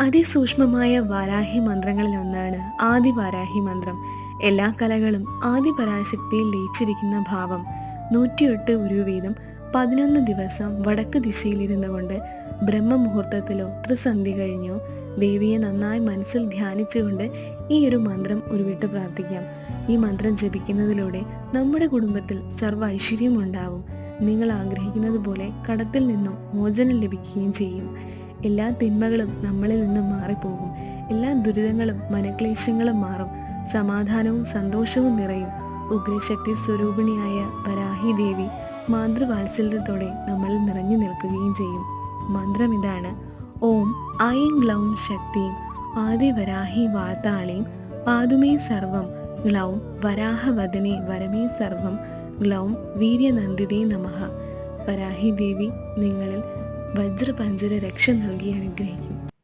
അതിസൂക്ഷ്മമായ വാരാഹി മന്ത്രങ്ങളിൽ ഒന്നാണ് ആദി വാരാഹി മന്ത്രം. എല്ലാ കലകളും ആദി പരാശക്തിയിൽ ലയിച്ചിരിക്കുന്ന ഭാവം. നൂറ്റിയെട്ട് ഒരു വീതം പതിനൊന്ന് ദിവസം വടക്ക് ദിശയിലിരുന്നു കൊണ്ട് ബ്രഹ്മമുഹൂർത്തത്തിലോ ത്രിസന്ധി കഴിഞ്ഞോ ദേവിയെ നന്നായി മനസ്സിൽ ധ്യാനിച്ചുകൊണ്ട് ഈ ഒരു മന്ത്രം ഉരുവിട്ട് പ്രാർത്ഥിക്കാം. ഈ മന്ത്രം ജപിക്കുന്നതിലൂടെ നമ്മുടെ കുടുംബത്തിൽ സർവ ഐശ്വര്യം ഉണ്ടാവും നിങ്ങൾ ആഗ്രഹിക്കുന്നത് പോലെ കടത്തിൽ നിന്നും മോചനം ലഭിക്കുകയും ചെയ്യും. എല്ലാ തിന്മകളും നമ്മളിൽ നിന്ന് മാറിപ്പോകും. എല്ലാ ദുരിതങ്ങളും മനക്ലേശങ്ങളും മാറും. സമാധാനവും സന്തോഷവും നിറയും. ഉഗ്രശക്തി സ്വരൂപിണിയായ വരാഹി ദേവി മാതൃവാത്സല്യത്തോടെ നമ്മളിൽ നിറഞ്ഞു നിൽക്കുകയും ചെയ്യും. മന്ത്രം ഇതാണ്. ഓം ഐം ഗ്ലൗം ശക്തിയും ആദിവരാഹി വാതാളിയും പാതുമേ സർവം ഗ്ലൗം വരാഹവദനെ വരമേ സർവം ഗ്ലൗം വീര്യനന്ദിതേ നമഃ. വരാഹി ദേവി നിങ്ങളിൽ വജ്രപഞ്ചര രക്ഷ നൽകി അനുഗ്രഹിക്കും.